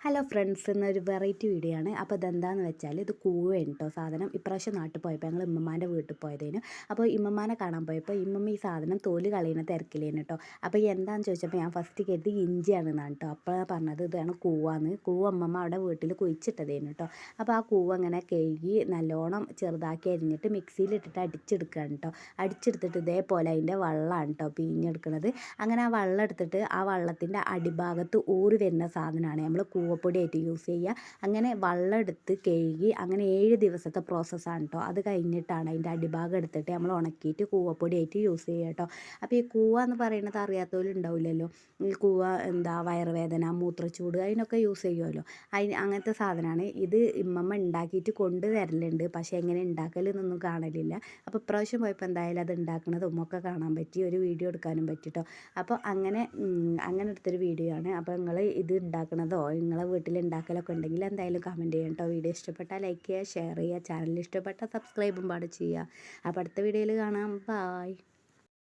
Hello friends എന്നൊരു variety video ആണ്. അപ്പോൾ ഇതെന്താണെന്ന് വെച്ചാൽ ഇത് കൂവയാണ് കേട്ടോ സാധനം. ഇപ്രാവശ്യം നാട്ടിൽ പോയപ്പോൾ ഞങ്ങൾ ഇമ്മമാന്റെ വീട്ടിൽ പോയതേനു. അപ്പോൾ ഇമ്മമാനെ കാണാൻ പോയപ്പോൾ ഇമ്മമ്മ ഈ സാധനം തോൽ കളയുന്ന തിരക്കിലേന് കേട്ടോ അപ്പോൾ എന്താണെന്ന് ചോദിച്ചപ്പോൾ ഞാൻ ഫസ്റ്റ് കരുതി ഇഞ്ചിയാണെന്നാണ് കേട്ടോ അപ്പോൾ പറഞ്ഞത് ഇതാണ് കൂവാന്ന്. കൂവ അമ്മമ്മ അവിടെ വീട്ടിൽ കുഴിച്ചിട്ടതേനു കേട്ടോ അപ്പോൾ ആ കൂവ അങ്ങനെ കഴുകി നല്ലോണം ചെറുതാക്കി അരിഞ്ഞിട്ട് മിക്സിയിലിട്ടിട്ട് അടിച്ചെടുക്കുകയാണ് കേട്ടോ അടിച്ചെടുത്തിട്ട് ഇതേപോലെ അതിന്റെ വള്ളമാണ് കേട്ടോ പിഴിഞ്ഞെടുക്കുന്നത് അങ്ങനെ ആ വള്ളം എടുത്തിട്ട് ആ വള്ളത്തിന്റെ അടിഭാഗത്ത് ഊറി വരുന്ന സാധനമാണ്. നമ്മൾ കൂവപ്പൊടിയായിട്ട് യൂസ് ചെയ്യുക. അങ്ങനെ വെള്ളം എടുത്ത് കഴുകി അങ്ങനെ ഏഴ് ദിവസത്തെ പ്രോസസ്സാണ് കേട്ടോ അത് കഴിഞ്ഞിട്ടാണ് അതിന്റെ അടിഭാഗം എടുത്തിട്ട് നമ്മൾ ഉണക്കിയിട്ട് കൂവപ്പൊടിയായിട്ട് യൂസ് ചെയ്യുക കേട്ടോ അപ്പോൾ ഈ കൂവ എന്ന് പറയുന്നത് അറിയാത്തവരുണ്ടാവില്ലല്ലോ ഈ കൂവ എന്താ വയറുവേദന മൂത്രച്ചൂട് അതിനൊക്കെ യൂസ് ചെയ്യുമല്ലോ അതിന് അങ്ങനത്തെ സാധനമാണ്. ഇത് ഇമ്മമ്മ ഉണ്ടാക്കിയിട്ട് കൊണ്ട് തരലുണ്ട്. പക്ഷേ എങ്ങനെ ഉണ്ടാക്കലെന്നൊന്നും കാണലില്ല. അപ്പോൾ ഇപ്രാവശ്യം പോയപ്പോൾ എന്തായാലും അത് ഉണ്ടാക്കുന്നതും ഒക്കെ കാണാൻ പറ്റി. ഒരു വീഡിയോ എടുക്കാനും പറ്റിട്ടോ അപ്പോൾ അങ്ങനെ അങ്ങനെ എടുത്തൊരു വീഡിയോ ആണ്. അപ്പോൾ നിങ്ങൾ ഇത് ഉണ്ടാക്കണതോ? നിങ്ങളെ വീട്ടിൽ ഉണ്ടാക്കലൊക്കെ ഉണ്ടെങ്കിൽ എന്തായാലും കമന്റ് ചെയ്യണം കേട്ടോ വീഡിയോ ഇഷ്ടപ്പെട്ടാൽ ലൈക്ക് ചെയ്യുക ഷെയർ ചെയ്യുക ചാനൽ ഇഷ്ടപ്പെട്ടാൽ സബ്സ്ക്രൈബും പാട് ചെയ്യുക. അപ്പോൾ അടുത്ത വീഡിയോയിൽ കാണാം. ബായ്